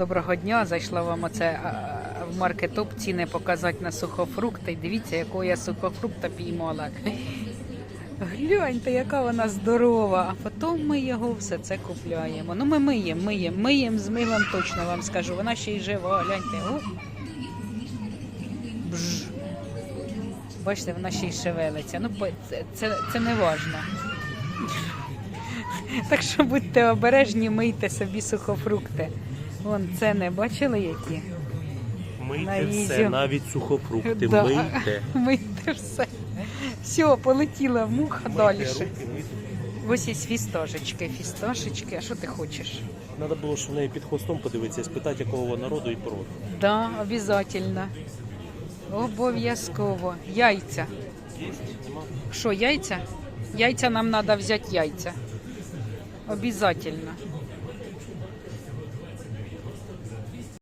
Доброго дня. Зайшла вам оце в маркетоп ціни показати на сухофрукти. Дивіться, якого я сухофрукта піймала. Гляньте, яка вона здорова. А потім ми його все це купляємо. Ну, ми миємо, миємо, миємо з милом точно вам скажу. Вона ще й жива, гляньте. О. Бж. Бачите, вона ще й шевелиться. Ну, це, це, це не важно. Так що будьте обережні, мийте собі сухофрукти. Вон це не бачили які? Мийте На все, навіть сухофрукти, Да. мийте. Мийте все. Все, полетіла муха далі. Ось є фісташечки, фісташечки. А що ти хочеш? Треба було, що в неї під хвостом подивитися, спитати, якого вона роду і породу. Да, обов'язково. Обов'язково. Яйця. Що, яйця? Яйця нам треба взяти яйця. Обязательно.